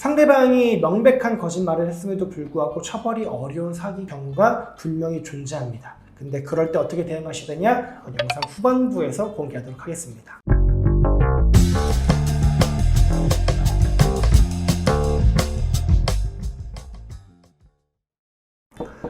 상대방이 명백한 거짓말을 했음에도 불구하고 처벌이 어려운 사기 경우가 분명히 존재합니다. 근데 그럴 때 어떻게 대응하시느냐? 영상 후반부에서 공개하도록 하겠습니다.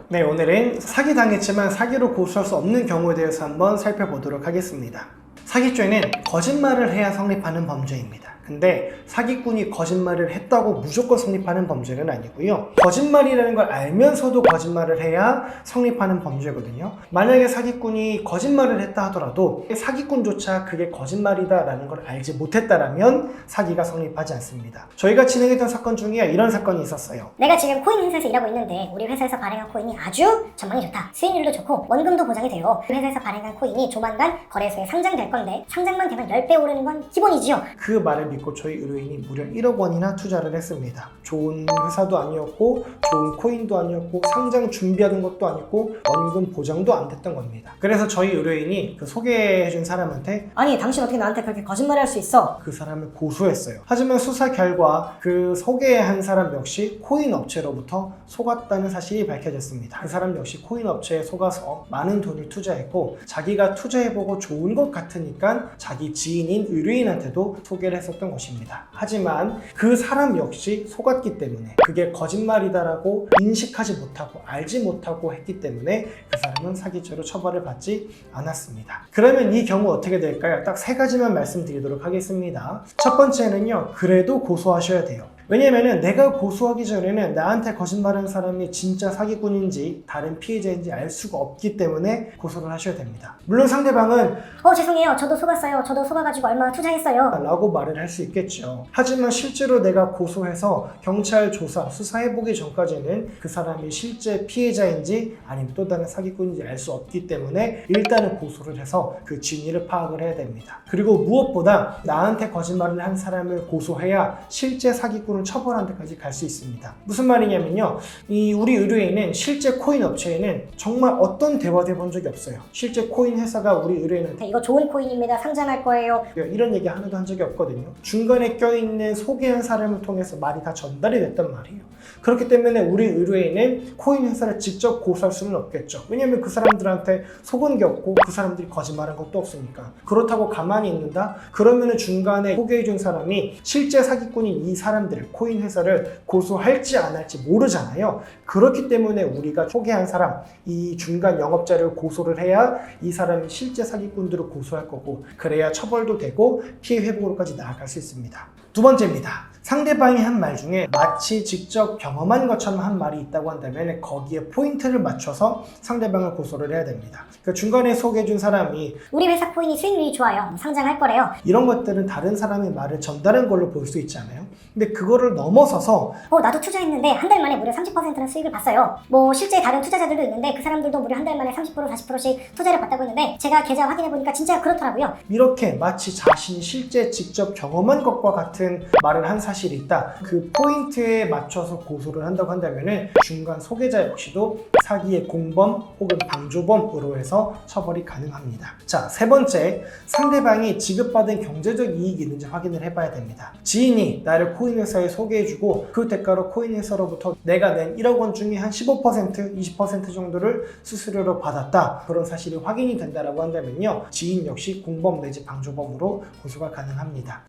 네, 오늘은 사기 당했지만 사기로 고소할 수 없는 경우에 대해서 한번 살펴보도록 하겠습니다. 사기죄는 거짓말을 해야 성립하는 범죄입니다. 근데 사기꾼이 거짓말을 했다고 무조건 성립하는 범죄는 아니고요. 거짓말이라는 걸 알면서도 거짓말을 해야 성립하는 범죄거든요. 만약에 사기꾼이 거짓말을 했다 하더라도 사기꾼조차 그게 거짓말이다라는 걸 알지 못했다라면 사기가 성립하지 않습니다. 저희가 진행했던 사건 중에 이런 사건이 있었어요. 내가 지금 코인 회사에서 일하고 있는데 우리 회사에서 발행한 코인이 아주 전망이 좋다. 수익률도 좋고 원금도 보장이 돼요. 그 회사에서 발행한 코인이 조만간 거래소에 상장될 건데 상장만 되면 10배 오르는 건 기본이지요. 그 말을 믿고 저희 의뢰인이 무려 1억 원이나 투자를 했습니다. 좋은 회사도 아니었고 좋은 코인도 아니었고 상장 준비하는 것도 아니고 원금 보장도 안 됐던 겁니다. 그래서 저희 의뢰인이 그 소개해준 사람한테 아니 당신 어떻게 나한테 그렇게 거짓말을 할수 있어? 그 사람을 고소했어요. 하지만 수사 결과 그 소개한 사람 역시 코인 업체로부터 속았다는 사실이 밝혀졌습니다. 그 사람 역시 코인 업체에 속아서 많은 돈을 투자했고 자기가 투자해보고 좋은 것 같으니까 자기 지인인 의뢰인한테도 소개를 했었던 것입니다. 하지만 그 사람 역시 속았기 때문에 그게 거짓말이다라고 인식하지 못하고 알지 못하고 했기 때문에 그 사람은 사기죄로 처벌을 받지 않았습니다. 그러면 이 경우 어떻게 될까요? 딱 세 가지만 말씀드리도록 하겠습니다. 첫 번째는요, 그래도 고소하셔야 돼요. 왜냐면은 내가 고소하기 전에는 나한테 거짓말하는 사람이 진짜 사기꾼인지 다른 피해자인지 알 수가 없기 때문에 고소를 하셔야 됩니다. 물론 상대방은 어 죄송해요. 저도 속았어요. 저도 속아가지고 얼마 투자했어요. 라고 말을 할수 있겠죠. 하지만 실제로 내가 고소해서 경찰 조사, 수사해보기 전까지는 그 사람이 실제 피해자인지 아니면 또 다른 사기꾼인지 알 수 없기 때문에 일단은 고소를 해서 그 진위를 파악을 해야 됩니다. 그리고 무엇보다 나한테 거짓말을 한 사람을 고소해야 실제 사기꾼을 처벌하는 데까지 갈 수 있습니다. 무슨 말이냐면요. 이 우리 의뢰인은 실제 코인 업체에는 정말 어떤 대화도 해본 적이 없어요. 실제 코인 회사가 우리 의뢰인한테 이거 좋은 코인입니다. 상장할 거예요. 이런 얘기 하나도 한 적이 없거든요. 중간에 껴있는 소개한 사람을 통해서 말이 다 전달이 됐단 말이에요. 그렇기 때문에 우리 의뢰인은 코인 회사를 직접 고소할 수는 없겠죠. 왜냐면 그 사람들한테 속은 게 없고 그 사람들이 거짓말한 것도 없으니까. 그렇다고 가만히 있는다? 그러면은 중간에 소개해준 사람이 실제 사기꾼인 이 사람들을, 코인 회사를 고소할지 안 할지 모르잖아요. 그렇기 때문에 우리가 소개한 사람, 이 중간 영업자를 고소를 해야 이 사람이 실제 사기꾼들을 고소할 거고, 그래야 처벌도 되고 피해 회복으로까지 나아갈 수 있습니다. 두 번째입니다. 상대방이 한 말 중에 마치 직접 경험한 것처럼 한 말이 있다고 한다면 거기에 포인트를 맞춰서 상대방을 고소를 해야 됩니다. 그 중간에 소개해준 사람이 우리 회사 코인이 수익률이 좋아요. 뭐 상장할 거래요. 이런 것들은 다른 사람의 말을 전달한 걸로 볼 수 있잖아요. 근데 그거를 넘어서서 어 나도 투자했는데 한 달 만에 무려 30%는 수익을 봤어요. 뭐 실제 다른 투자자들도 있는데 그 사람들도 무려 한 달 만에 30% 40%씩 투자를 봤다고 했는데 제가 계좌 확인해 보니까 진짜 그렇더라고요. 이렇게 마치 자신이 실제 직접 경험한 것과 같은 말을 한 사실이 있다. 그 포인트에 맞춰서 고소를 한다고 한다면 중간 소개자 역시도 사기의 공범 혹은 방조범으로 해서 처벌이 가능합니다. 자, 세 번째, 상대방이 지급받은 경제적 이익이 있는지 확인을 해봐야 됩니다. 지인이 나를 코인 회사에 소개해주고 그 대가로 코인 회사로부터 내가 낸 1억 원 중에 한 15%, 20% 정도를 수수료로 받았다. 그런 사실이 확인이 된다라고 한다면요. 지인 역시 공범 내지 방조범으로 고소가 가능합니다.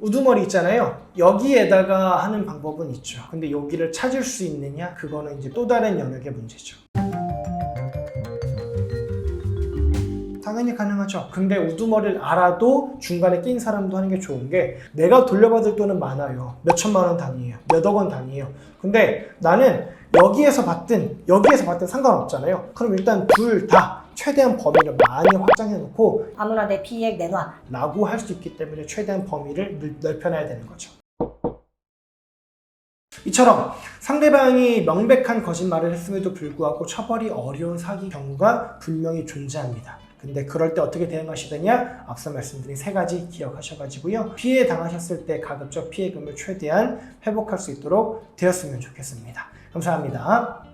우두머리 있잖아요. 여기에다가 하는 방법은 있죠. 근데 여기를 찾을 수 있느냐? 그거는 이제 또 다른 영역의 문제죠. 당연히 가능하죠. 근데 우두머리를 알아도 중간에 낀 사람도 하는 게 좋은 게 내가 돌려받을 돈은 많아요. 몇 천만 원 단위예요. 몇억 원 단위예요. 근데 나는 여기에서 받든 여기에서 받든 상관없잖아요. 그럼 일단 둘 다 최대한 범위를 많이 확장해 놓고 아무나 내 피해액 내놔. 라고 할 수 있기 때문에 최대한 범위를 넓- 넓혀놔야 되는 거죠. 이처럼 상대방이 명백한 거짓말을 했음에도 불구하고 처벌이 어려운 사기 경우가 분명히 존재합니다. 근데 그럴 때 어떻게 대응하시느냐? 앞서 말씀드린 세 가지 기억하셔가지고요. 피해 당하셨을 때 가급적 피해금을 최대한 회복할 수 있도록 되었으면 좋겠습니다. 감사합니다.